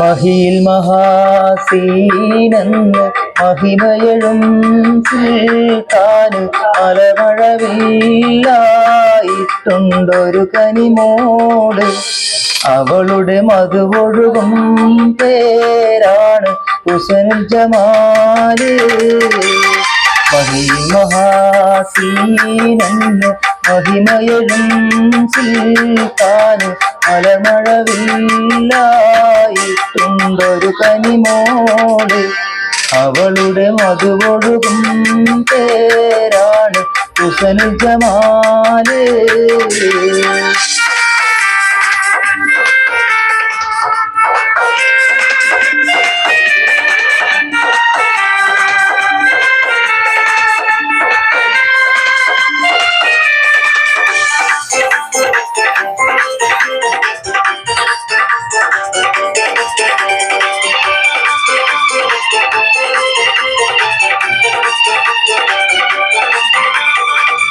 മഹിയിൽ മഹാസീനെന്ന് മഹിമയഴും സുൽത്താന് മലമഴവില്ലായിട്ടുണ്ടൊരു കനിമോട്. അവളുടെ മധുവൊഴുകും പേരാണ് ഹുസനുൽ ജമാൽ. മഹിയിൽ മഹാസീനെന്ന് മഹിമയഴും സുൽത്താന് മലമഴവില്ലായിട്ടുണ്ടൊരു കനിമോട് അവളുടെ മധുവൊഴുകും പേരാണ് ഹുസനുൽ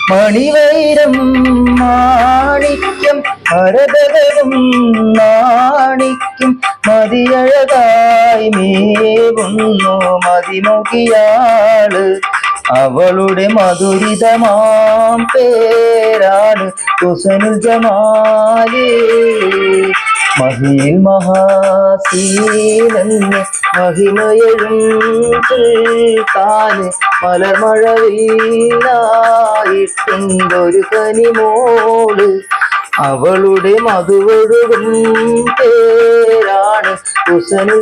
മണിവൈരം മാണിക്യം ഭരതവും നാണിക്കും മതിയഴകായി മേവുന്നു മതിമുകിയാൾ. അവളുടെ മധുരിതമാം പേരാണ് കുസനുൽ ജമാലേ മഹിയിൽ മഹാസീനന്ന് മഹിമയഴും താന് മലർമഴവില്ലായിട്ടുണ്ടൊരു കനിമോൾ. അവളുടെ മധുവഴുകും പേരാണ് കുസനു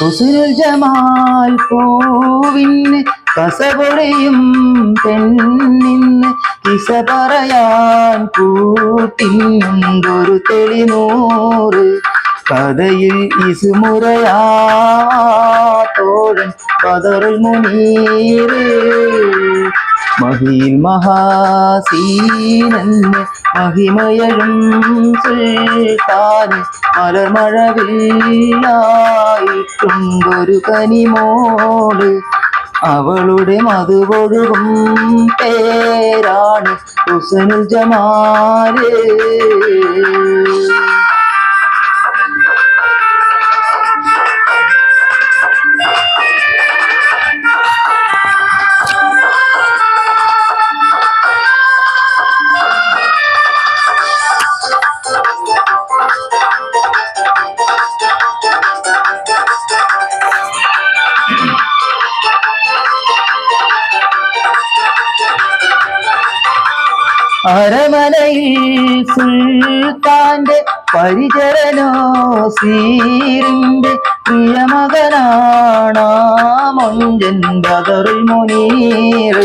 ഹുസനുൽ ജമാൽ പൂവിന് കസപൊളിയും പെണ്ണിന്ന് കിസ പറയാൻ കൂട്ടിനുണ്ടൊരു തെളിനൂറ്. കഥയിൽ ഇസുമുറയാത്തോഴൻ ബദറുൽ മുനീറ് മഹിയിൽ മഹാസീനന്ന് മഹിമയഴും സുൽത്താന് മലർമഴവില്ലായിട്ടുണ്ടൊരു കനിമോട് അവളുടെ മതുപൊഴുകും പേരാണ് ഹുസനുൽ ജമാൽ. അരമനയിൽ സുൽത്താന്റെ പരിചരനോ സീറിന്റെ പ്രിയമകനാണാമൊഞ്ചൻ ബദറുൽ മുനീർ.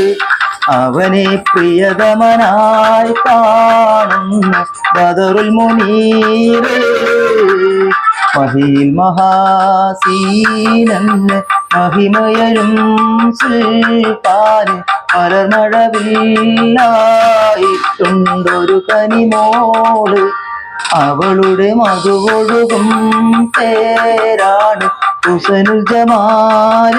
അവനെ പ്രിയതമനായി കാണുന്ന ബദറുൽ മുനീർ. മഹീൽ മഹാസീനന്ന് മഹിമയരും സുൽത്താന് മലർമഴവില്ലായിട്ടുണ്ടൊരു കനിമോൾ. അവളുടെ മധുവൊഴുകും പേരാണ് ഹുസനുൽ ജമാൽ.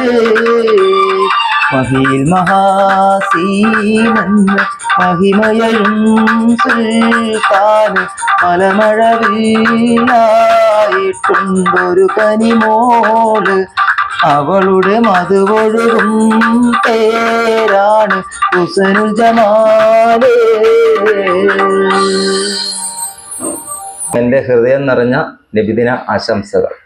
മഹിയിൽ മഹാസീനെന്ന് മഹിമയഴും സുൽത്താന് മലമഴവില്ലായിട്ടുണ്ടൊരു കനിമോൾ. അവളുടെ മധുവൊഴുകും പേരാണ് ഹുസനുൽ ജമാലേ. എന്റെ ഹൃദയം നിറഞ്ഞ നബിദിന ആശംസകൾ.